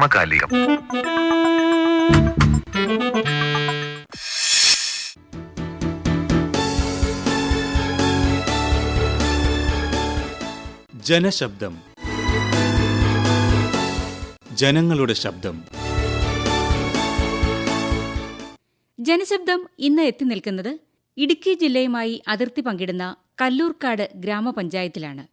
സമകാലികം. ജനശബ്ദം. ജനങ്ങളുടെ ശബ്ദം. ജനശബ്ദം ഇന്ന് എത്തി നിൽക്കുന്നത് ഇടുക്കി ജില്ലയുമായി അതിർത്തി പങ്കിടുന്ന കല്ലൂർക്കാട് ഗ്രാമപഞ്ചായത്തിലാണ്.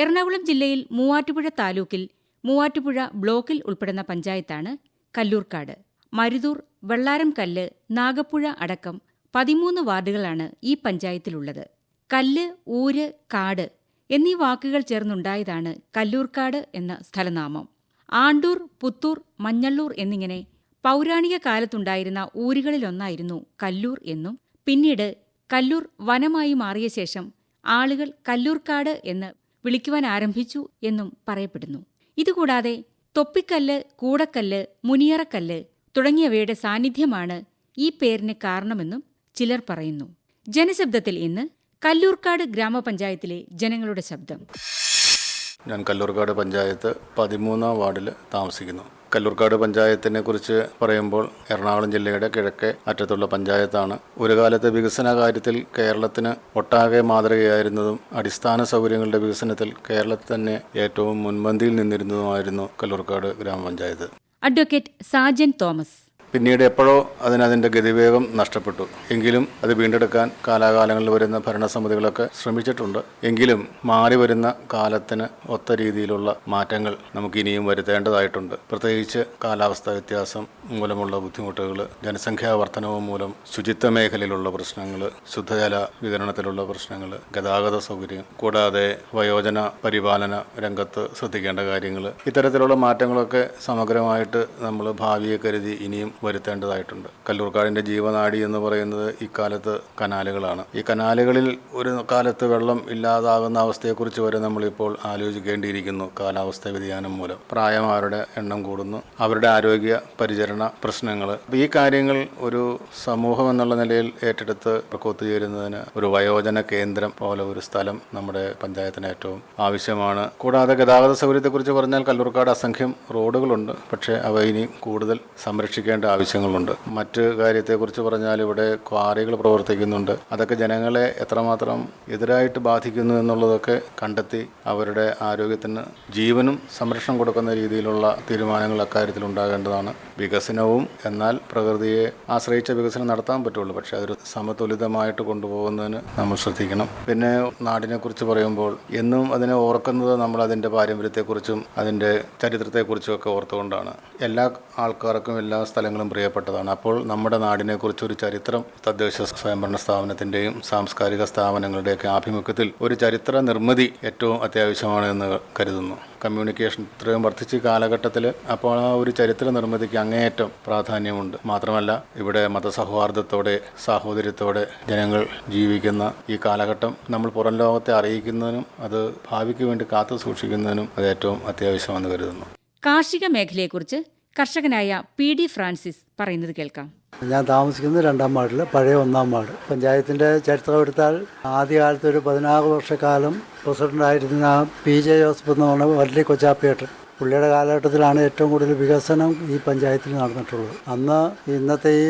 എറണാകുളം ജില്ലയിൽ മൂവാറ്റുപുഴ താലൂക്കിൽ മൂവാറ്റുപുഴ ബ്ലോക്കിൽ ഉൾപ്പെടുന്ന പഞ്ചായത്താണ് കല്ലൂർക്കാട്. മരുതൂർ വെള്ളാരം കല്ല് നാഗപ്പുഴ അടക്കം പതിമൂന്ന് വാർഡുകളാണ് ഈ പഞ്ചായത്തിലുള്ളത്. കല്ല് ഊര് കാട് എന്നീ വാക്കുകൾ ചേർന്നുണ്ടായതാണ് കല്ലൂർക്കാട് എന്ന സ്ഥലനാമം. ആണ്ടൂർ പുത്തൂർ മഞ്ഞള്ളൂർ എന്നിങ്ങനെ പൗരാണിക കാലത്തുണ്ടായിരുന്ന ഊരുകളിലൊന്നായിരുന്നു കല്ലൂർ എന്നും പിന്നീട് കല്ലൂർ വനമായി മാറിയ ശേഷം ആളുകൾ കല്ലൂർക്കാട് എന്ന് വിളിക്കുവാൻ ആരംഭിച്ചു എന്നും പറയപ്പെടുന്നു. ഇതുകൂടാതെ തൊപ്പിക്കല്ല് കൂടക്കല്ല് മുനിയറക്കല്ല് തുടങ്ങിയവയുടെ സാന്നിധ്യമാണ് ഈ പേരിന് കാരണമെന്നും ചിലർ പറയുന്നു. ജനശബ്ദത്തിൽ ഇന്ന് കല്ലൂർക്കാട് ഗ്രാമപഞ്ചായത്തിലെ ജനങ്ങളുടെ ശബ്ദം. ഞാൻ കല്ലൂർക്കാട് പഞ്ചായത്ത് പതിമൂന്നാം വാർഡിൽ താമസിക്കുന്നു. കല്ലൂർക്കാട് പഞ്ചായത്തിനെ കുറിച്ച് പറയുമ്പോൾ എറണാകുളം ജില്ലയുടെ കിഴക്കേ അറ്റത്തുള്ള പഞ്ചായത്താണ്. ഒരു കാലത്ത് വികസന കാര്യത്തിൽ കേരളത്തിന് ഒട്ടാകെ മാതൃകയായിരുന്നതും അടിസ്ഥാന സൗകര്യങ്ങളുടെ വികസനത്തിൽ കേരളത്തിൽ തന്നെ ഏറ്റവും മുൻപന്തിയിൽ നിന്നിരുന്നതുമായിരുന്നു കല്ലൂർക്കാട് ഗ്രാമപഞ്ചായത്ത്. അഡ്വക്കേറ്റ് സാജൻ തോമസ്. പിന്നീട് എപ്പോഴോ അതിനതിന്റെ ഗതിവേഗം നഷ്ടപ്പെട്ടു. എങ്കിലും അത് വീണ്ടെടുക്കാൻ കാലാകാലങ്ങളിൽ വരുന്ന ഭരണസമിതികളൊക്കെ ശ്രമിച്ചിട്ടുണ്ട്. എങ്കിലും മാറി വരുന്ന കാലത്തിന് ഒത്ത രീതിയിലുള്ള മാറ്റങ്ങൾ നമുക്ക് ഇനിയും വരുത്തേണ്ടതായിട്ടുണ്ട്. പ്രത്യേകിച്ച് കാലാവസ്ഥാ വ്യത്യാസം മൂലമുള്ള ബുദ്ധിമുട്ടുകൾ ജനസംഖ്യാ വർധനവ് മൂലം ശുചിത്വ മേഖലയിലുള്ള പ്രശ്നങ്ങൾ ശുദ്ധജല വിതരണത്തിലുള്ള പ്രശ്നങ്ങൾ ഗതാഗത സൗകര്യം കൂടാതെ വയോജന പരിപാലന രംഗത്ത് ശ്രദ്ധിക്കേണ്ട കാര്യങ്ങൾ. ഇത്തരത്തിലുള്ള മാറ്റങ്ങളൊക്കെ സമഗ്രമായിട്ട് നമ്മൾ ഭാവിയെ കരുതി ഇനിയും വരുത്തേണ്ടതായിട്ടുണ്ട്. കല്ലൂർക്കാടിന്റെ ജീവനാടി എന്ന് പറയുന്നത് ഇക്കാലത്ത് കനാലുകളാണ്. ഈ കനാലുകളിൽ ഒരു കാലത്ത് വെള്ളം ഇല്ലാതാകുന്ന അവസ്ഥയെക്കുറിച്ച് വരെ നമ്മളിപ്പോൾ ആലോചിക്കേണ്ടിയിരിക്കുന്നു. കാലാവസ്ഥ വ്യതിയാനം മൂലം. പ്രായമാരുടെ എണ്ണം കൂടുന്നു. അവരുടെ ആരോഗ്യ പരിചരണ പ്രശ്നങ്ങൾ. ഈ കാര്യങ്ങൾ ഒരു സമൂഹം എന്നുള്ള നിലയിൽ ഏറ്റെടുത്ത് ഒത്തുചേരുന്നതിന് ഒരു വയോജന കേന്ദ്രം പോലെ ഒരു സ്ഥലം നമ്മുടെ പഞ്ചായത്തിന് ഏറ്റവും ആവശ്യമാണ്. കൂടാതെ ഗതാഗത സൗകര്യത്തെക്കുറിച്ച് പറഞ്ഞാൽ കല്ലൂർക്കാട് അസംഖ്യം റോഡുകളുണ്ട്. പക്ഷേ അവ ഇനി കൂടുതൽ സംരക്ഷിക്കേണ്ട ആവശ്യങ്ങളുണ്ട്. മറ്റ് കാര്യത്തെക്കുറിച്ച് പറഞ്ഞാൽ ഇവിടെ ക്വാറികൾ പ്രവർത്തിക്കുന്നുണ്ട്. അതൊക്കെ ജനങ്ങളെ എത്രമാത്രം എതിരായിട്ട് ബാധിക്കുന്നു എന്നുള്ളതൊക്കെ കണ്ടെത്തി അവരുടെ ആരോഗ്യത്തിന് ജീവനും സംരക്ഷണം കൊടുക്കുന്ന രീതിയിലുള്ള തീരുമാനങ്ങൾ അക്കാര്യത്തിൽ ഉണ്ടാകേണ്ടതാണ്. വികസനവും എന്നാൽ പ്രകൃതിയെ ആശ്രയിച്ച വികസനം നടത്താൻ പറ്റുള്ളൂ. പക്ഷേ അതൊരു സമതുലിതമായിട്ട് കൊണ്ടുപോകുന്നതിന് നമ്മൾ ശ്രദ്ധിക്കണം. പിന്നെ നാടിനെക്കുറിച്ച് പറയുമ്പോൾ എന്നും അതിനെ ഓർക്കുന്നത് നമ്മൾ അതിന്റെ പാരമ്പര്യത്തെക്കുറിച്ചും അതിന്റെ ചരിത്രത്തെക്കുറിച്ചും ഒക്കെ ഓർത്തുകൊണ്ടാണ്. എല്ലാ ആൾക്കാർക്കും എല്ലാ സ്ഥലങ്ങളും പ്രിയപ്പെട്ടതാണ്. അപ്പോൾ നമ്മുടെ നാടിനെക്കുറിച്ച് ഒരു ചരിത്രം തദ്ദേശ സ്വയംഭരണ സ്ഥാപനത്തിന്റെയും സാംസ്കാരിക സ്ഥാപനങ്ങളുടെയൊക്കെ ആഭിമുഖ്യത്തിൽ ഒരു ചരിത്ര നിർമ്മിതി ഏറ്റവും അത്യാവശ്യമാണ് എന്ന് കരുതുന്നു. കമ്മ്യൂണിക്കേഷൻ ഇത്രയും വർദ്ധിച്ച കാലഘട്ടത്തിൽ അപ്പോൾ ആ ഒരു ചരിത്ര നിർമ്മിതിക്ക് അങ്ങേയറ്റം പ്രാധാന്യമുണ്ട്. മാത്രമല്ല ഇവിടെ മതസൗഹാർദ്ദത്തോടെ സാഹോദര്യത്തോടെ ജനങ്ങൾ ജീവിക്കുന്ന ഈ കാലഘട്ടം നമ്മൾ പുറം ലോകത്തെ അറിയിക്കുന്നതിനും അത് ഭാവിക്ക് വേണ്ടി കാത്തു സൂക്ഷിക്കുന്നതിനും അത് ഏറ്റവും അത്യാവശ്യമാണെന്ന് കരുതുന്നു. കാർഷിക മേഖലയെക്കുറിച്ച് കർഷകനായ പി ഡി ഫ്രാൻസിസ് പറയുന്നത് കേൾക്കാം. ഞാൻ താമസിക്കുന്നത് രണ്ടാം വാർഡിൽ പഴയ ഒന്നാം വാർഡ്. പഞ്ചായത്തിന്റെ ചരിത്രം എടുത്താൽ ആദ്യകാലത്ത് ഒരു പതിനാറ് വർഷക്കാലം പ്രസിഡന്റായിരുന്ന പി ജെ ജോസഫ് എന്ന് പറഞ്ഞ വല്ലി കൊച്ചാപ്പിയേട്ടൻ പുള്ളിയുടെ കാലഘട്ടത്തിലാണ് ഏറ്റവും കൂടുതൽ വികസനം ഈ പഞ്ചായത്തിൽ നടന്നിട്ടുള്ളത്. അന്ന് ഇന്നത്തെ ഈ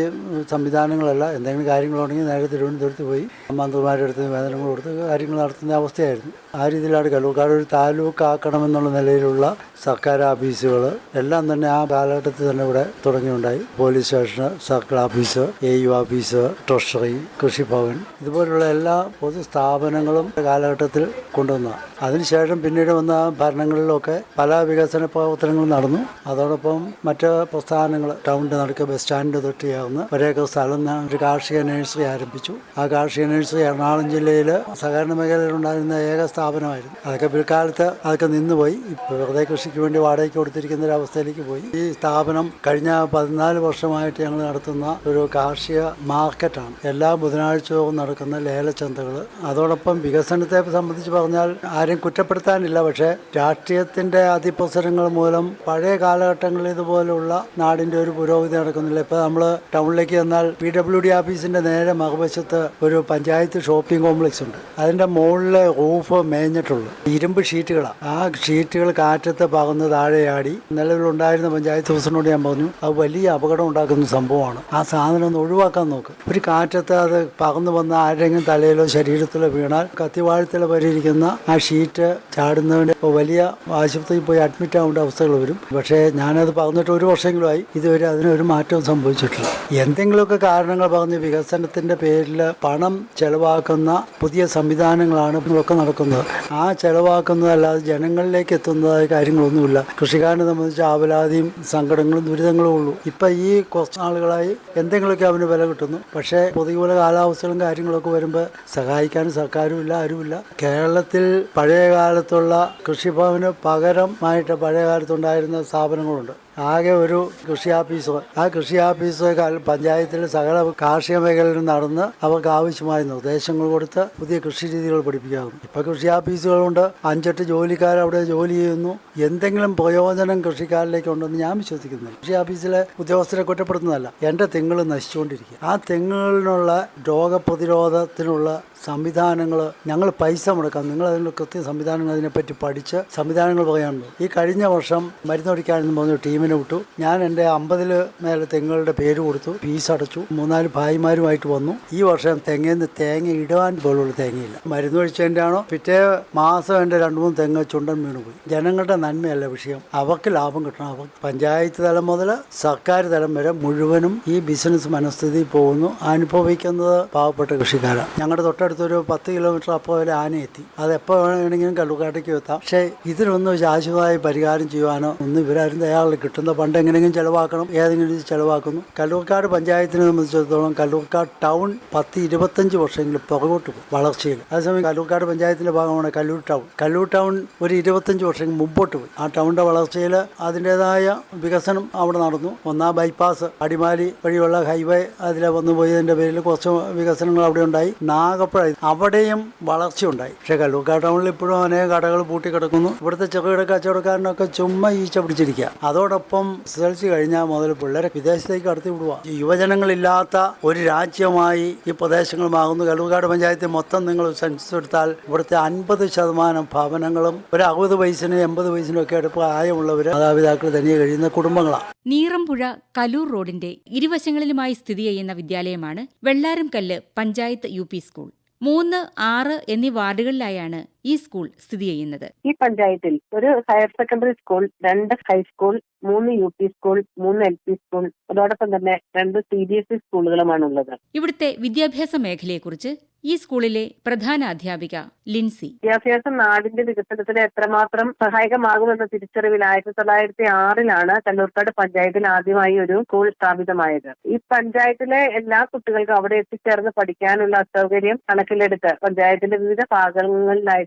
സംവിധാനങ്ങളല്ല എന്തെങ്കിലും കാര്യങ്ങളുണ്ടെങ്കിൽ നേരെ തിരുവനന്തപുരത്ത് പോയി മന്ത്രിമാരുടെ അടുത്ത് വേതനങ്ങൾ കൊടുത്ത് കാര്യങ്ങൾ നടത്തുന്ന അവസ്ഥയായിരുന്നു. ആ രീതിയിലാണ് കല്ലൂർക്കാട് ഒരു താലൂക്ക് ആക്കണമെന്നുള്ള നിലയിലുള്ള സർക്കാർ ഓഫീസുകൾ എല്ലാം തന്നെ ആ കാലഘട്ടത്തിൽ തന്നെ ഇവിടെ തുടങ്ങിയുണ്ടായി. Police station circle office A U office treasury Krishibhavan ഇതുപോലുള്ള എല്ലാ പൊതു സ്ഥാപനങ്ങളും കാലഘട്ടത്തിൽ കൊണ്ടുവന്ന അതിനുശേഷം പിന്നീട് വന്ന ഭരണങ്ങളിലൊക്കെ പല വികസന പ്രവർത്തനങ്ങളും നടന്നു. അതോടൊപ്പം മറ്റ് പ്രസ്ഥാനങ്ങൾ ടൗണിന്റെ നടുക്ക് ബസ് സ്റ്റാൻഡ് തൊട്ടിയാവുന്ന ഒരേക്കർ സ്ഥലം ഒരു കാർഷിക നഴ്സറി ആരംഭിച്ചു. ആ കാർഷിക നഴ്സറി എറണാകുളം ജില്ലയിൽ സഹകരണ മേഖലയിൽ ഉണ്ടായിരുന്ന ഏക സ്ഥാപനമായിരുന്നു. അതൊക്കെ പിൽക്കാലത്ത് അതൊക്കെ നിന്നുപോയി. ഇപ്പോൾ വെറുതെ കൃഷിക്ക് വേണ്ടി വാടകയ്ക്ക് കൊടുത്തിരിക്കുന്ന ഒരു അവസ്ഥയിലേക്ക് പോയി. ഈ സ്ഥാപനം കഴിഞ്ഞ പതിനാല് വർഷമായിട്ട് ഞങ്ങൾ നടത്തുന്ന ഒരു കാർഷിക മാർക്കറ്റാണ്. എല്ലാ ബുധനാഴ്ചവും നടക്കുന്ന ലേലചന്തകൾ അതോടൊപ്പം വികസനത്തെ സംബന്ധിച്ച് പറഞ്ഞാൽ ആരും കുറ്റപ്പെടുത്താനില്ല. പക്ഷേ രാഷ്ട്രീയത്തിന്റെ അതിപ്രസരം വികസനങ്ങൾ മൂലം പഴയ കാലഘട്ടങ്ങളിൽ ഇതുപോലുള്ള നാടിന്റെ ഒരു പുരോഗതി നടക്കുന്നില്ല. ഇപ്പൊ നമ്മൾ ടൗണിലേക്ക് ചെന്നാൽ പി ഡബ്ല്യു ഡി ഓഫീസിന്റെ നേരെ മറുവശത്ത് ഒരു പഞ്ചായത്ത് ഷോപ്പിംഗ് കോംപ്ലക്സ് ഉണ്ട്. അതിന്റെ മുകളിലെ റൂഫ് മേഞ്ഞിട്ടുള്ളു. ഇരുമ്പ് ഷീറ്റുകളാണ് ആ ഷീറ്റുകൾ കാറ്റത്ത് പകന്ന് താഴെയാടി നിലവിലുണ്ടായിരുന്ന പഞ്ചായത്ത് ഓഫീസിനോട് ഞാൻ പറഞ്ഞു അത് വലിയ അപകടം ഉണ്ടാക്കുന്ന സംഭവമാണ്. ആ സാധനം ഒന്ന് ഒഴിവാക്കാൻ നോക്ക്. ഒരു കാറ്റത്ത് അത് പകന്നു വന്ന ആരെങ്കിലും തലയിലോ ശരീരത്തിലോ വീണാൽ കത്തിവാഴത്തിലോ വരിയിരിക്കുന്ന ആ ഷീറ്റ് ചാടുന്നതിന് ഇപ്പോൾ വലിയ ആശുപത്രിയിൽ പോയി അഡ്മിറ്റ് ആവേണ്ട അവസ്ഥകൾ വരും. പക്ഷേ ഞാനത് പറഞ്ഞിട്ട് ഒരു വർഷങ്ങളായി ഇതുവരെ അതിനൊരു മാറ്റവും സംഭവിച്ചിട്ടില്ല. എന്തെങ്കിലുമൊക്കെ കാരണങ്ങൾ പറഞ്ഞ് വികസനത്തിന്റെ പേരിൽ പണം ചെലവാക്കുന്ന പുതിയ സംവിധാനങ്ങളാണ് ഇതൊക്കെ നടക്കുന്നത്. ആ ചെലവാക്കുന്നതല്ലാതെ ജനങ്ങളിലേക്ക് എത്തുന്നതായ കാര്യങ്ങളൊന്നുമില്ല. കൃഷിക്കാരനെ സംബന്ധിച്ച് ആവലാതിയും സങ്കടങ്ങളും ദുരിതങ്ങളും ഉള്ളൂ. ഇപ്പം ഈ കുറച്ച് നാളുകളായി എന്തെങ്കിലുമൊക്കെ അവന് വില കിട്ടുന്നു. പക്ഷേ പൊതുവെ കാലാവസ്ഥകളും കാര്യങ്ങളൊക്കെ വരുമ്പോൾ സഹായിക്കാൻ സർക്കാരും ഇല്ല ആരുമില്ല. കേരളത്തിൽ പഴയ കാലത്തുള്ള കൃഷിഭവന് പകരമായിട്ട് പഴയ കാലത്തുണ്ടായിരുന്ന സ്ഥാപനങ്ങളുണ്ട്. ആകെ ഒരു കൃഷി ഓഫീസ് ആ കൃഷി ഓഫീസ് പഞ്ചായത്തിൽ സകല കാർഷിക മേഖലയിൽ നടന്ന് അവർക്ക് ആവശ്യമായ നിർദ്ദേശങ്ങൾ കൊടുത്ത് പുതിയ കൃഷി രീതികൾ പഠിപ്പിക്കാവുന്നു ഇപ്പൊ കൃഷി ഓഫീസുകളുണ്ട്. അഞ്ചെട്ട് ജോലിക്കാർ അവിടെ ജോലി ചെയ്യുന്നു. എന്തെങ്കിലും പ്രയോജനം കൃഷിക്കാരിലേക്ക് ഉണ്ടെന്ന് ഞാൻ വിശ്വസിക്കുന്നില്ല. കൃഷി ഓഫീസിലെ ഉദ്യോഗസ്ഥരെ കുറ്റപ്പെടുത്തുന്നതല്ല എന്റെ തെങ്ങുകൾ നശിച്ചുകൊണ്ടിരിക്കുക. ആ തെങ്ങുകളിനുള്ള രോഗപ്രതിരോധത്തിനുള്ള സംവിധാനങ്ങൾ ഞങ്ങൾ പൈസ മുടക്കാം. നിങ്ങൾ അതിനുള്ള കൃത്യ സംവിധാനങ്ങൾ അതിനെപ്പറ്റി പഠിച്ച് സംവിധാനങ്ങൾ പറയാനുണ്ട്. ഈ കഴിഞ്ഞ വർഷം മരുന്നൊടിക്കാനെന്ന് പറഞ്ഞ ടീമിനെ വിട്ടു. ഞാൻ എന്റെ അമ്പതിൽ മേലെ തെങ്ങുകളുടെ പേര് കൊടുത്തു. ഫീസ് അടച്ചു. മൂന്നാൽ ഭായിമാരുമായിട്ട് വന്നു. ഈ വർഷം തെങ്ങിൽ നിന്ന് തേങ്ങ ഇടുവാൻ പോലുള്ള തേങ്ങയില്ല. മരുന്ന് ആണോ പിറ്റേ മാസം എന്റെ രണ്ട് മൂന്ന് തെങ്ങ് ചുണ്ടൻ വീണുപോയി ജനങ്ങളുടെ നന്മയല്ല വിഷയം. അവർക്ക് ലാഭം കിട്ടണം. അവർ പഞ്ചായത്ത് തലം മുതൽ സർക്കാർ തലം വരെ മുഴുവനും ഈ ബിസിനസ് മനസ്ഥിതി പോകുന്നു. അനുഭവിക്കുന്നത് പാവപ്പെട്ട കൃഷിക്കാരാണ് ഞങ്ങളുടെ തൊട്ടടുത്തൊരു പത്ത് കിലോമീറ്റർ അപ്പോൾ ആന എത്തി. അത് എപ്പോൾ വേണമെങ്കിലും കള്ളുകാട്ടേക്ക് എത്താം. പക്ഷേ ഇതിനൊന്നും ശാശ്വതമായി പരിഹാരം ചെയ്യുവാനോ ഒന്നും ഇവരാരും തയ്യാറില്ല. കിട്ടുന്ന ഫണ്ട് എങ്ങനെയെങ്കിലും ചെലവാക്കണം ഏതെങ്കിലും രീതി ചെലവാക്കുന്നു. കല്ലൂർക്കാട് പഞ്ചായത്തിനെ സംബന്ധിച്ചിടത്തോളം കല്ലൂർക്കാട് ടൗൺ പത്ത് ഇരുപത്തഞ്ച് വർഷമെങ്കിലും പുറകോട്ട് പോകും വളർച്ചയിൽ. അതേസമയം കല്ലൂർക്കാട് പഞ്ചായത്തിന്റെ ഭാഗമാണ് കല്ലൂർ ടൗൺ. കല്ലൂർ ടൗൺ ഒരു ഇരുപത്തഞ്ച് വർഷം മുമ്പോട്ട് പോയി. ആ ടൗണിന്റെ വളർച്ചയിൽ അതിന്റെതായ വികസനം അവിടെ നടന്നു. ഒന്നാം ബൈപ്പാസ് അടിമാലി വഴിയുള്ള ഹൈവേ അതിലെ വന്നു പോയതിന്റെ പേരിൽ കുറച്ച് വികസനങ്ങൾ അവിടെ ഉണ്ടായി. നാഗപ്പുഴ അവിടെയും വളർച്ച ഉണ്ടായി. പക്ഷേ കല്ലൂർക്കാട് ടൗണിൽ ഇപ്പോഴും അനേകം കടകൾ പൂട്ടി പൂട്ടിക്കിടക്കുന്നു. ഇവിടുത്തെ ചെറുകിട കച്ചവടക്കാരനൊക്കെ ചുമ്മാ ഈച്ച പിടിച്ചിരിക്കുക. അതോടൊപ്പം എസ് എൽ സി കഴിഞ്ഞാൽ മുതൽ പിള്ളേരെ വിദേശത്തേക്ക് കടത്തി വിടുക യുവജനങ്ങളില്ലാത്ത ഒരു രാജ്യമായി ഈ പ്രദേശങ്ങൾ മാറുന്നു കല്ലൂർക്കാട് പഞ്ചായത്തിൽ മൊത്തം നിങ്ങൾ സെൻസസ് എടുത്താൽ ഇവിടുത്തെ അൻപത് ശതമാനം ഭവനങ്ങളും ഒരു അറുപത് വയസ്സിനും എൺപത് വയസ്സിനും ഒക്കെ അടുപ്പ് പ്രായമുള്ളവർ മാതാപിതാക്കൾ തനിയെ കഴിയുന്ന കുടുംബങ്ങളാണ് നീറംപുഴ കലൂർ റോഡിന്റെ ഇരുവശങ്ങളിലുമായി സ്ഥിതി ചെയ്യുന്ന വിദ്യാലയമാണ് വെള്ളാരംകല്ല് പഞ്ചായത്ത് യു സ്കൂൾ. മൂന്ന് ആറ് എന്നീ വാർഡുകളിലായാണ് ഈ സ്കൂൾ സ്ഥിതി ചെയ്യുന്നത്? ഈ പഞ്ചായത്തിൽ ഒരു ഹയർ സെക്കൻഡറി സ്കൂൾ രണ്ട് ഹൈസ്കൂൾ മൂന്ന് യു പി സ്കൂൾ മൂന്ന് എൽ പി സ്കൂൾ അതോടൊപ്പം തന്നെ രണ്ട് സി ബി എസ് ഇ സ്കൂളുകളുമാണ് ഉള്ളത് ഇവിടുത്തെ വിദ്യാഭ്യാസ മേഖലയെക്കുറിച്ച് ഈ സ്കൂളിലെ പ്രധാന അധ്യാപിക ലിൻസി. വിദ്യാഭ്യാസം നാടിന്റെ വികസനത്തിന് എത്രമാത്രം സഹായകമാകുമെന്ന തിരിച്ചറിവിൽ ആയിരത്തി തൊള്ളായിരത്തി ആറിലാണ് കല്ലൂർക്കാട് പഞ്ചായത്തിൽ ആദ്യമായി ഒരു സ്കൂൾ സ്ഥാപിതമായത്. ഈ പഞ്ചായത്തിലെ എല്ലാ കുട്ടികൾക്കും അവിടെ എത്തിച്ചേർന്ന് പഠിക്കാനുള്ള അസൗകര്യം കണക്കിലെടുത്ത് പഞ്ചായത്തിന്റെ വിവിധ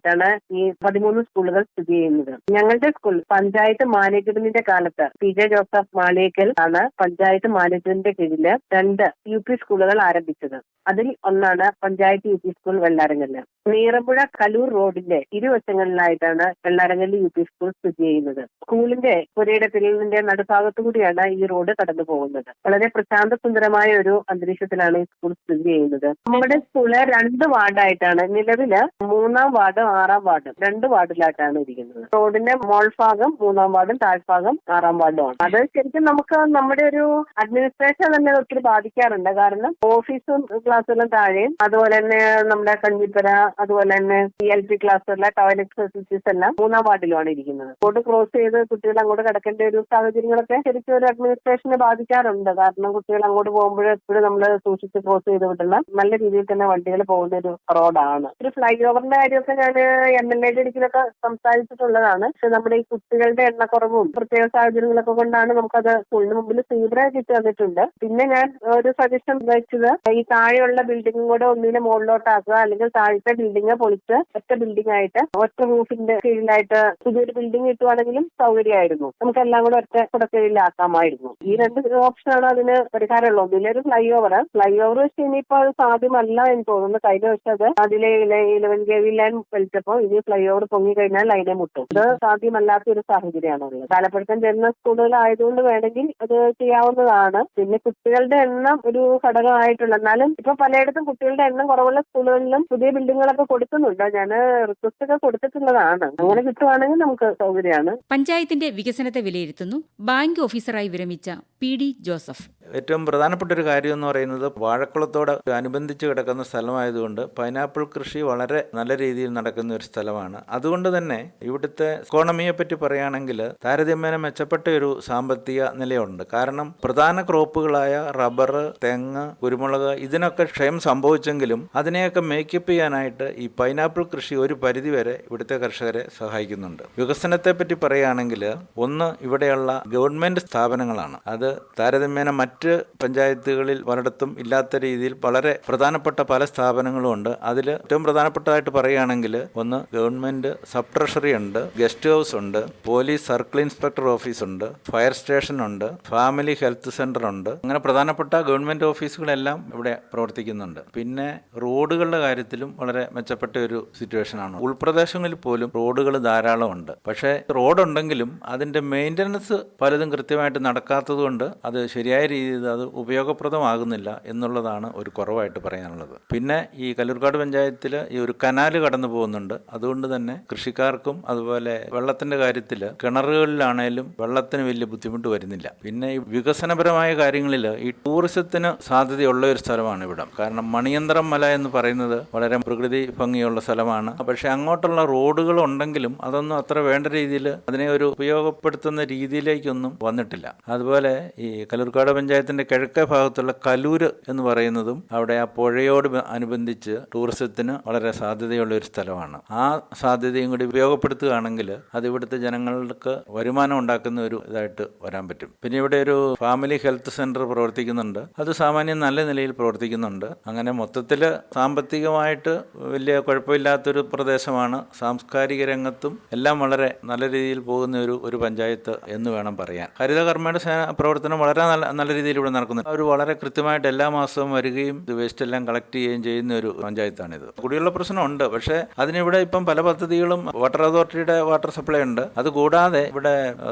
ഭാഗങ്ങളിലായിട്ടാണ് ഈ പതിമൂന്ന് സ്കൂളുകൾ സ്ഥിതി ചെയ്യുന്നത്. ഞങ്ങളുടെ സ്കൂൾ പഞ്ചായത്ത് മാനേജ്മെന്റിന്റെ കാലത്ത് പി ജെ ജോസഫ് മാളിയേക്കൽ ആണ് പഞ്ചായത്ത് മാനേജ്മെന്റിന്റെ കീഴിൽ രണ്ട് യു പി സ്കൂളുകൾ ആരംഭിച്ചത്. അതിൽ ഒന്നാണ് panchayat U P school Vellarankallu Neerampuzha Kaloor റോഡിന്റെ ഇരുവശങ്ങളിലായിട്ടാണ് വെള്ളാരങ്കല്ല് യു പി സ്കൂൾ സ്ഥിതി ചെയ്യുന്നത്. സ്കൂളിന്റെ പുരയിടത്തിന്റെ നടുഭാഗത്തു കൂടിയാണ് ഈ റോഡ് കടന്നു പോകുന്നത്. വളരെ പ്രശാന്ത സുന്ദരമായ ഒരു അന്തരീക്ഷത്തിലാണ് ഈ സ്കൂൾ സ്ഥിതി ചെയ്യുന്നത്. നമ്മുടെ സ്കൂൾ രണ്ട് വാർഡായിട്ടാണ്. നിലവിൽ മൂന്നാം വാർഡും ആറാം വാർഡും. രണ്ട് വാർഡിലായിട്ടാണ് ഇരിക്കുന്നത്. റോഡിന്റെ മോൾ ഭാഗം മൂന്നാം വാർഡും താഴ്ഭാഗം ആറാം വാർഡുമാണ് അത് ശരിക്കും നമുക്ക് നമ്മുടെ ഒരു അഡ്മിനിസ്ട്രേഷൻ തന്നെ ഒത്തിരി ബാധിക്കാറുണ്ട്. കാരണം ഓഫീസും ക്ലാസ്സുകളും താഴെയും അതുപോലെ തന്നെ നമ്മുടെ കഞ്ഞിപ്പുര അതുപോലെ തന്നെ സി എൽ പി ക്ലാസ്സുകളിലെ ടോയ്ലറ്റ് ഫെസിലിറ്റീസ് എല്ലാം മൂന്നാം വാർഡിലുമാണ് ഇരിക്കുന്നത്. റോഡ് ക്രോസ് ചെയ്ത് കുട്ടികൾ അങ്ങോട്ട് കിടക്കേണ്ട ഒരു സാഹചര്യങ്ങളൊക്കെ ശരിക്കും ഒരു അഡ്മിനിസ്ട്രേഷനെ ബാധിക്കാറുണ്ട്. കാരണം കുട്ടികൾ അങ്ങോട്ട് പോകുമ്പോൾ എപ്പോഴും നമ്മൾ സൂക്ഷിച്ച് ക്രോസ് ചെയ്ത് വിടണം. നല്ല രീതിയിൽ തന്നെ വണ്ടികൾ പോകുന്ന ഒരു റോഡാണ് ഒരു ഫ്ലൈ ഓവറിന്റെ കാര്യമൊക്കെ ഞാൻ എം എൽ എയുടെ ഇടയ്ക്കിലൊക്കെ സംസാരിച്ചിട്ടുള്ളതാണ്. പക്ഷെ നമ്മുടെ ഈ കുട്ടികളുടെ എണ്ണക്കുറവും പ്രത്യേക സാഹചര്യങ്ങളൊക്കെ കൊണ്ടാണ് നമുക്കത് സ്കൂളിന് മുമ്പിൽ തീവ്ര കിട്ടി വന്നിട്ടുണ്ട്. പിന്നെ ഞാൻ ഒരു സജഷൻ വെച്ചത് ഈ താഴെയുള്ള ബിൽഡിംഗും കൂടെ ഒന്നിനെ മുകളിലോട്ടാക്കുക അല്ലെങ്കിൽ താഴത്തെ ബിൽഡിംഗ് പൊളിച്ച് ഒറ്റ ബിൽഡിംഗ് ആയിട്ട് ഒറ്റ റൂഫിന്റെ കീഴിലായിട്ട് പുതിയൊരു ബിൽഡിംഗ് കിട്ടുവാണെങ്കിലും സൗകര്യമായിരുന്നു. നമുക്ക് എല്ലാം കൂടെ ഒറ്റ കുടക്കീഴിലാക്കാമായിരുന്നു. ഈ രണ്ട് ഓപ്ഷനാണ് അതിന് പരിഹാരമുള്ളത്. ഒന്നിലൊരു ഫ്ലൈ ഓവർ ഫ്ലൈ ഓവർ വെച്ച് ഇനിയിപ്പോ അത് സാധ്യമല്ല എന്ന് തോന്നുന്നു. കഴിഞ്ഞ അത് അതിലെ ഇലവൻ കെ വി ലൈൻ ചോദിച്ചപ്പോൾ ഇനി ഫ്ലൈ ഓവർ പൊങ്ങി കഴിഞ്ഞാൽ ലൈനെ മുട്ടും. ഇത് സാധ്യമല്ലാത്ത ഒരു സാഹചര്യമാണുള്ളത്. ഉള്ളത് കാലപ്പഴക്കം ചെന്ന സ്കൂളുകളായതുകൊണ്ട് വേണമെങ്കിൽ അത് ചെയ്യാവുന്നതാണ്. പിന്നെ കുട്ടികളുടെ എണ്ണം ഒരു ഘടകമായിട്ടുള്ള എന്നാലും ഇപ്പൊ പലയിടത്തും കുട്ടികളുടെ എണ്ണം കുറവുള്ള സ്കൂളുകളിലും പുതിയ ബിൽഡിങ്ങുകളൊക്കെ കൊടുക്കുന്നുണ്ട്. ഞാൻ റിക്വസ്റ്റ് ഒക്കെ കൊടുത്തിട്ടുള്ളതാണ്. അങ്ങനെ കിട്ടുവാണെങ്കിൽ നമുക്ക് സൗകര്യമാണ്. പഞ്ചായത്തിന്റെ വികസനത്തെ വിലയിരുത്തുന്നു. ബാങ്ക് ഓഫീസറായി വിരമിച്ച പി ഡി ജോസഫ്. ഏറ്റവും പ്രധാനപ്പെട്ട ഒരു കാര്യം എന്ന് പറയുന്നത് വാഴക്കുളത്തോട് അനുബന്ധിച്ച് കിടക്കുന്ന സ്ഥലമായതുകൊണ്ട് പൈനാപ്പിൾ കൃഷി വളരെ നല്ല രീതിയിൽ നടക്കുന്ന ഒരു സ്ഥലമാണ്. അതുകൊണ്ട് തന്നെ ഇവിടുത്തെ ഇക്കോണമിയെ പറ്റി പറയുകയാണെങ്കിൽ താരതമ്യേന മെച്ചപ്പെട്ട ഒരു സാമ്പത്തിക നിലയുണ്ട്. കാരണം പ്രധാന ക്രോപ്പുകളായ റബ്ബർ തെങ്ങ് കുരുമുളക് ഇതിനൊക്കെ ക്ഷയം സംഭവിച്ചെങ്കിലും അതിനെയൊക്കെ മേക്കപ്പ് ചെയ്യാനായിട്ട് ഈ പൈനാപ്പിൾ കൃഷി ഒരു പരിധിവരെ ഇവിടുത്തെ കർഷകരെ സഹായിക്കുന്നുണ്ട്. വികസനത്തെ പറ്റി പറയുകയാണെങ്കിൽ ഒന്ന് ഇവിടെയുള്ള ഗവൺമെന്റ് സ്ഥാപനങ്ങളാണ്. അത് താരതമ്യേന മറ്റ് പഞ്ചായത്തുകളിൽ പലയിടത്തും ഇല്ലാത്ത രീതിയിൽ വളരെ പ്രധാനപ്പെട്ട പല സ്ഥാപനങ്ങളും ഉണ്ട്. അതിൽ ഏറ്റവും പ്രധാനപ്പെട്ടതായിട്ട് പറയുകയാണെങ്കിൽ ഒന്ന് ഗവൺമെന്റ് സബ് ട്രഷറി ഉണ്ട് ഗസ്റ്റ് ഹൗസ് ഉണ്ട് പോലീസ് സർക്കിൾ ഇൻസ്പെക്ടർ ഓഫീസ് ഉണ്ട് ഫയർ സ്റ്റേഷൻ ഉണ്ട് ഫാമിലി ഹെൽത്ത് സെന്റർ ഉണ്ട്. അങ്ങനെ പ്രധാനപ്പെട്ട ഗവൺമെന്റ് ഓഫീസുകളെല്ലാം ഇവിടെ പ്രവർത്തിക്കുന്നുണ്ട്. പിന്നെ റോഡുകളുടെ കാര്യത്തിലും വളരെ മെച്ചപ്പെട്ട ഒരു സിറ്റുവേഷൻ ആണ്. ഉൾപ്രദേശങ്ങളിൽ പോലും റോഡുകൾ ധാരാളം ഉണ്ട്. പക്ഷേ റോഡുണ്ടെങ്കിലും അതിന്റെ മെയിന്റനൻസ് പലതും കൃത്യമായിട്ട് നടക്കാത്തത് കൊണ്ട് അത് ശരിയായ രീതിയിൽ അത് ഉപയോഗപ്രദമാകുന്നില്ല എന്നുള്ളതാണ് ഒരു കുറവായിട്ട് പറയാനുള്ളത്. പിന്നെ ഈ കല്ലൂർക്കാട് പഞ്ചായത്തിൽ ഈ ഒരു കനാല് കടന്നു പോകുന്നുണ്ട്. അതുകൊണ്ട് തന്നെ കൃഷിക്കാർക്കും അതുപോലെ വെള്ളത്തിന്റെ കാര്യത്തിൽ കിണറുകളിലാണേലും വെള്ളത്തിന് വലിയ ബുദ്ധിമുട്ട് വരുന്നില്ല. പിന്നെ ഈ വികസനപരമായ കാര്യങ്ങളിൽ ഈ ടൂറിസത്തിന് സാധ്യതയുള്ള ഒരു സ്ഥലമാണ് ഇവിടം. കാരണം മണിയന്ത്രം മല എന്ന് പറയുന്നത് വളരെ പ്രകൃതി ഭംഗിയുള്ള സ്ഥലമാണ്. പക്ഷെ അങ്ങോട്ടുള്ള റോഡുകൾ ഉണ്ടെങ്കിലും അതൊന്നും അത്ര വേണ്ട രീതിയിൽ അതിനെ ഒരു ഉപയോഗപ്പെടുത്തുന്ന രീതിയിലേക്കൊന്നും വന്നിട്ടില്ല. അതുപോലെ ഈ കലൂർക്കാട് പഞ്ചായത്തിന്റെ കിഴക്കേ ഭാഗത്തുള്ള കലൂര് എന്ന് പറയുന്നതും അവിടെ ആ പുഴയോട് അനുബന്ധിച്ച് ടൂറിസത്തിന് വളരെ സാധ്യതയുള്ള ഒരു സ്ഥലമാണ്. ആ സാധ്യതയും കൂടി ഉപയോഗപ്പെടുത്തുകയാണെങ്കിൽ അത് ഇവിടുത്തെ ജനങ്ങൾക്ക് വരുമാനം ഉണ്ടാക്കുന്ന ഒരു ഇതായിട്ട് വരാൻ പറ്റും. പിന്നെ ഇവിടെ ഒരു ഫാമിലി ഹെൽത്ത് സെന്റർ പ്രവർത്തിക്കുന്നുണ്ട്. അത് സാമാന്യം നല്ല നിലയിൽ പ്രവർത്തിക്കുന്നുണ്ട്. അങ്ങനെ മൊത്തത്തിൽ സാമ്പത്തികമായിട്ട് വലിയ കുഴപ്പമില്ലാത്തൊരു പ്രദേശമാണ്. സാംസ്കാരിക രംഗത്തും എല്ലാം വളരെ നല്ല രീതിയിൽ പോകുന്ന ഒരു ഒരു പഞ്ചായത്ത് എന്ന് വേണം പറയാൻ. ഹരിതകർമ്മയുടെ പ്രവർത്തനം വളരെ നല്ല നല്ല രീതിയിൽ ഇവിടെ നടക്കുന്നുണ്ട്. അവർ വളരെ കൃത്യമായിട്ട് എല്ലാ മാസവും വരികയും വേസ്റ്റ് എല്ലാം കളക്ട് ചെയ്യുകയും ചെയ്യുന്ന ഒരു പഞ്ചായത്താണിത്. കുടിവെള്ള പ്രശ്നമുണ്ട്. പക്ഷേ അതിനിവിടെ ഇപ്പം പല പദ്ധതികളും വാട്ടർ അതോറിറ്റിയുടെ വാട്ടർ സപ്ലൈ ഉണ്ട്. അതുകൂടാതെ ഇവിടെ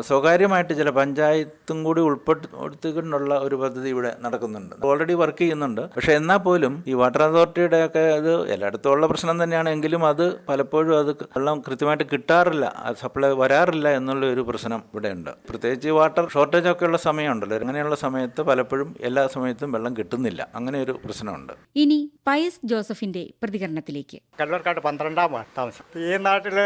സ്വകാര്യമായിട്ട് ചില പഞ്ചായത്തും കൂടി ഉൾപ്പെടുത്തിക്കൊണ്ടുള്ള ഒരു പദ്ധതി ഇവിടെ നടക്കുന്നുണ്ട്. ഓൾറെഡി വർക്ക് ചെയ്യുന്നുണ്ട്. പക്ഷെ എന്നാൽ പോലും ഈ വാട്ടർ അതോറിറ്റിയുടെ ഒക്കെ അത് എല്ലായിടത്തും ഉള്ള പ്രശ്നം തന്നെയാണ്. എങ്കിലും അത് പലപ്പോഴും അത് വെള്ളം കൃത്യമായിട്ട് കിട്ടാറില്ല സപ്ലൈ വരാറില്ല എന്നുള്ള ഒരു പ്രശ്നം ഇവിടെ ഉണ്ട്. പ്രത്യേകിച്ച് വാട്ടർ ഷോർട്ടേജ് ഒക്കെ ഉള്ള സമയമുണ്ടല്ലോ അങ്ങനെയുള്ള സമയത്ത് പലപ്പോഴും എല്ലാ സമയത്തും വെള്ളം കിട്ടുന്നില്ല. അങ്ങനെ ഒരു പ്രശ്നമുണ്ട്. ഇനി പയസ് ജോസഫിന്റെ പ്രതികരണത്തിലേക്ക്. കല്ലൂർക്കാട് പന്ത്രണ്ടാം താമസം ഈ നാട്ടിൽ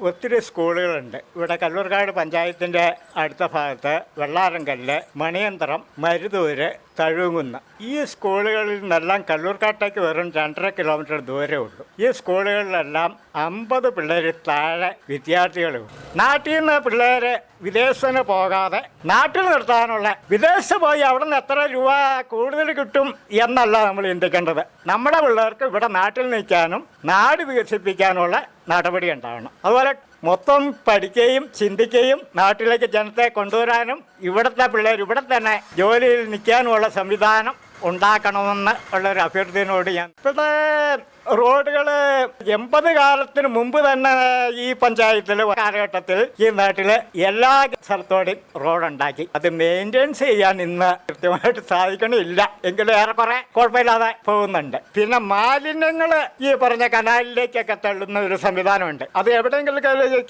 ഒത്തിരി സ്കൂളുകളുണ്ട്. ഇവിടെ കല്ലൂർക്കാട് പഞ്ചായത്തിന്റെ അടുത്ത ഭാഗത്ത് വെള്ളാരങ്കല്ല് മണിയന്തരം മരുതൂര് തഴുകുന്ന് ഈ സ്കൂളുകളിൽ നിന്നെല്ലാം കല്ലൂർക്കാട്ടേക്ക് വെറും രണ്ടര കിലോമീറ്റർ ദൂരമേ ഉള്ളൂ. ഈ സ്കൂളുകളിലെല്ലാം അമ്പത് പിള്ളേർ താഴെ വിദ്യാർത്ഥികളും നാട്ടിൽ നിന്ന് പിള്ളേരെ വിദേശത്തിന് പോകാതെ നാട്ടിൽ നിർത്താനുള്ള വിദേശത്ത് പോയി അവിടെ നിന്ന് എത്ര രൂപ കൂടുതൽ കിട്ടും എന്നല്ല നമ്മൾ ചിന്തിക്കേണ്ടത്. നമ്മുടെ പിള്ളേർക്ക് ഇവിടെ നാട്ടിൽ നിൽക്കാനും നാട് വികസിപ്പിക്കാനുള്ള നടപടി ഉണ്ടാവണം. അതുപോലെ മൊത്തം പഠിക്കുകയും ചിന്തിക്കുകയും നാട്ടിലേക്ക് ജനത്തെ കൊണ്ടുവരാനും ഇവിടുത്തെ പിള്ളേർ ഇവിടെ തന്നെ ജോലിയിൽ നിൽക്കാനുമുള്ള സംവിധാനം ഉണ്ടാക്കണമെന്ന് ഉള്ളൊരു അഭ്യർത്ഥനയോട് ഞാൻ ഇപ്പോഴത്തെ റോഡുകൾ എൺപത് കാലത്തിന് മുമ്പ് തന്നെ ഈ പഞ്ചായത്തിൽ കാലഘട്ടത്തിൽ ഈ നാട്ടിൽ എല്ലാ സ്ഥലത്തോടെയും റോഡ് ഉണ്ടാക്കി അത് മെയിന്റെയിൻസ് ചെയ്യാൻ ഇന്ന് കൃത്യമായിട്ട് സാധിക്കണില്ല. എങ്കിലും ഏറെക്കുറെ കുഴപ്പമില്ലാതെ പോകുന്നുണ്ട്. പിന്നെ മാലിന്യങ്ങൾ ഈ പറഞ്ഞ കനാലിലേക്കൊക്കെ തള്ളുന്ന ഒരു സംവിധാനമുണ്ട്. അത് എവിടെയെങ്കിലും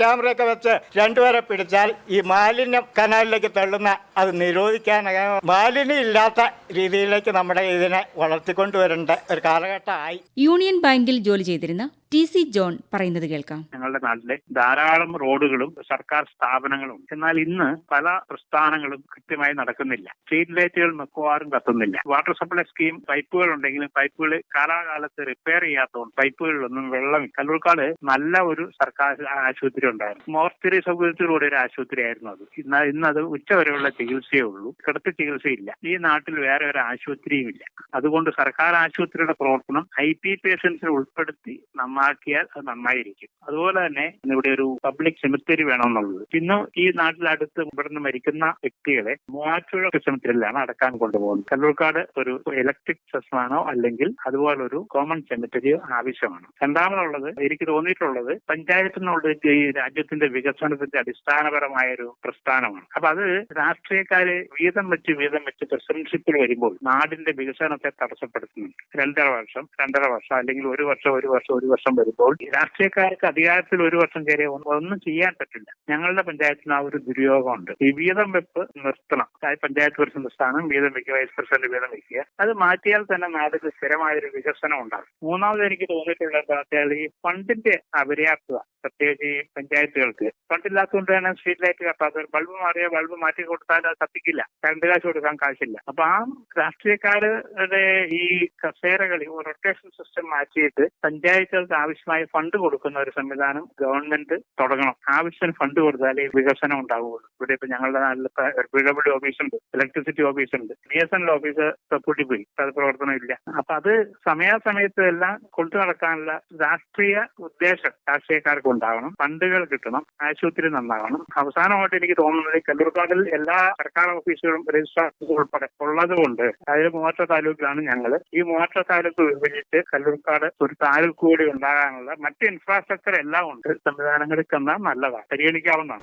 ക്യാമറയൊക്കെ വെച്ച് രണ്ടുപേരെ പിടിച്ചാൽ ഈ മാലിന്യം കനാലിലേക്ക് തള്ളുന്ന അത് നിരോധിക്കാൻ മാലിന്യം ഇല്ലാത്ത രീതിയിലേക്ക് നമ്മുടെ ഇതിനെ വളർത്തിക്കൊണ്ടുവരേണ്ട ഒരു കാലഘട്ടമായി. യൂണിയൻ ബാങ്കിൽ ജോലി ചെയ്തിരുന്ന ടി സി ജോൺ പറയുന്നത് കേൾക്കാം. ഞങ്ങളുടെ നാട്ടിലെ ധാരാളം റോഡുകളും സർക്കാർ സ്ഥാപനങ്ങളും എന്നാൽ ഇന്ന് പല പ്രസ്ഥാനങ്ങളും കൃത്യമായി നടക്കുന്നില്ല. സ്ട്രീറ്റ് ലൈറ്റുകൾ മിക്കവാറും കത്തുന്നില്ല. വാട്ടർ സപ്ലൈ സ്കീം പൈപ്പുകൾ ഉണ്ടെങ്കിലും പൈപ്പുകൾ കാലാകാലത്ത് റിപ്പയർ ചെയ്യാത്തതുകൊണ്ട് പൈപ്പുകളിലൊന്നും വെള്ളം കല്ലൂർക്കാട് നല്ല ഒരു സർക്കാർ ആശുപത്രി ഉണ്ടായിരുന്നു. മോർച്ചറി സൗകര്യത്തിലൂടെ ഒരു ആശുപത്രി ആയിരുന്നു അത്. എന്നാൽ ഇന്ന് അത് ഉച്ചവരെയുള്ള ചികിത്സയേ ഉള്ളൂ. കിടത്തി ചികിത്സയില്ല. ഈ നാട്ടിൽ വേറെ ഒരു ആശുപത്രിയും ഇല്ല. അതുകൊണ്ട് സർക്കാർ ആശുപത്രിയുടെ പ്രവർത്തനം ഐ പി പേഷ്യൻസിനെ ഉൾപ്പെടുത്തി നന്നായി ആക്കിയാൽ അത് നന്നായിരിക്കും. അതുപോലെ തന്നെ ഇവിടെ ഒരു പബ്ലിക് സെമിത്തേരി വേണമെന്നുള്ളത്. പിന്നെ ഈ നാട്ടിലടുത്ത് ഇവിടുന്ന് മരിക്കുന്ന വ്യക്തികളെ മൂവാറ്റുപുഴ സെമിത്തേരിയിലാണ് അടക്കാൻ കൊണ്ടുപോകുന്നത്. കല്ലൂർക്കാട് ഒരു ഇലക്ട്രിക് സെസ്മാനോ അല്ലെങ്കിൽ അതുപോലെ ഒരു കോമൺ സെമിത്തേരി ആവശ്യമാണ്? രണ്ടാമതുള്ളത് എനിക്ക് തോന്നിയിട്ടുള്ളത് പഞ്ചായത്ത് ഈ രാജ്യത്തിന്റെ വികസനത്തിന്റെ അടിസ്ഥാനപരമായ ഒരു പ്രസ്ഥാനമാണ്. അപ്പൊ അത് രാഷ്ട്രീയക്കാര് വീതം വെച്ച് വീതം വെച്ച് പ്രസിഡൻഷിപ്പിൽ വരുമ്പോൾ നാടിന്റെ വികസനത്തെ തടസ്സപ്പെടുത്തുന്നുണ്ട്. രണ്ടര വർഷം രണ്ടര വർഷം അല്ലെങ്കിൽ ഒരു വർഷം ഒരു വർഷം ഒരു വർഷം വരുമ്പോൾ ഈ രാഷ്ട്രീയക്കാർക്ക് അധികാരത്തിൽ ഒരു വർഷം കയറിയ ഒന്നും ചെയ്യാൻ പറ്റില്ല. ഞങ്ങളുടെ പഞ്ചായത്തിന് ആ ഒരു ദുര്യോഗമുണ്ട്. ഈ വീതം വെപ്പ് നിർത്തണം. പഞ്ചായത്ത് പ്രസിഡന്റ് സ്ഥാനം വീതം വെക്കുക വൈസ് പ്രസിഡന്റ് വീതം വെക്കുക. അത് മാറ്റിയാൽ തന്നെ നാടിന് സ്ഥിരമായൊരു വികസനം ഉണ്ടാകും. മൂന്നാമത് എനിക്ക് തോന്നിയിട്ടുള്ളത് വെച്ചാൽ ഈ ഫണ്ടിന്റെ അപര്യാപ്തത പ്രത്യേകിച്ച് ഈ പഞ്ചായത്തുകൾക്ക്. ഫണ്ടില്ലാത്തതുകൊണ്ട് തന്നെ സ്ട്രീറ്റ് ലൈറ്റ് കത്താത്ത ബൾബ് മാറിയ ബൾബ് മാറ്റി കൊടുത്താൽ അത് കത്തിക്കില്ല. കറണ്ട് കാശ് കൊടുക്കാൻ കാശില്ല. അപ്പൊ ആ രാഷ്ട്രീയക്കാരുടെ ഈ കസേരകളി റൊട്ടേഷൻ സിസ്റ്റം മാറ്റിയിട്ട് പഞ്ചായത്തുകൾക്ക് ആവശ്യമായ ഫണ്ട് കൊടുക്കുന്ന ഒരു സംവിധാനം ഗവൺമെന്റ് തുടങ്ങണം. ആവശ്യത്തിന് ഫണ്ട് കൊടുത്താലേ വികസനം ഉണ്ടാവുകയുള്ളൂ. ഇവിടെ ഇപ്പൊ ഞങ്ങളുടെ നാട്ടിൽ പി ഡബ്ല്യു ഓഫീസുണ്ട് ഇലക്ട്രിസിറ്റി ഓഫീസ് ഉണ്ട് ബി എസ് എൻ ഓഫീസ് പൂട്ടിപ്പോയി അത് പ്രവർത്തനം ഇല്ല. അപ്പൊ അത് സമയാസമയത്ത് എല്ലാം കൊണ്ടു നടക്കാനുള്ള രാഷ്ട്രീയ ഉദ്ദേശം രാഷ്ട്രീയക്കാർക്ക് ഉണ്ടാവണം. ഫണ്ടുകൾ കിട്ടണം ആശുപത്രി നന്നാവണം. അവസാനമായിട്ട് എനിക്ക് തോന്നുന്നത് കല്ലൂർക്കാടിൽ എല്ലാ സർക്കാർ ഓഫീസുകളും രജിസ്ട്രാർ ഉൾപ്പെടെ ഉള്ളത് കൊണ്ട് അതിൽ മൂവാറ്റ താലൂക്കിലാണ് ഞങ്ങൾ ഈ മൂവാറ്റ താലൂക്ക് വിഭജിച്ച് കല്ലൂർക്കാട് ഒരു താലൂക്ക് കൂടി ഉണ്ടാകാനുള്ള മറ്റ് ഇൻഫ്രാസ്ട്രക്ചർ എല്ലാം ഉണ്ട്. സംവിധാനങ്ങൾ ചെന്നാൽ നല്ലതാണ് പരിഗണിക്കാവുന്നതാണ്.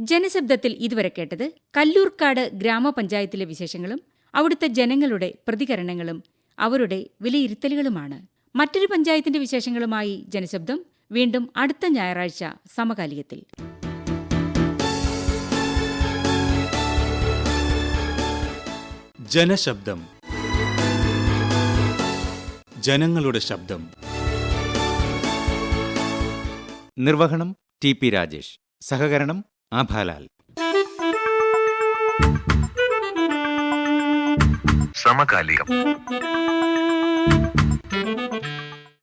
ജനശബ്ദത്തിൽ ഇതുവരെ കേട്ടത് കല്ലൂർക്കാട് ഗ്രാമപഞ്ചായത്തിലെ വിശേഷങ്ങളും അവിടുത്തെ ജനങ്ങളുടെ പ്രതികരണങ്ങളും അവരുടെ വിലയിരുത്തലുകളുമാണ്. മറ്റൊരു പഞ്ചായത്തിന്റെ വിശേഷങ്ങളുമായി ജനശബ്ദം. വീണ്ടും അടുത്ത ഞായറാഴ്ച സമകാലികത്തിൽ. ജനശബ്ദം. ജനങ്ങളുടെ ശബ്ദം. നിർവഹണം ടി പി രാജേഷ്. സഹകരണം ആഭാലാൽ. സമകാലികം.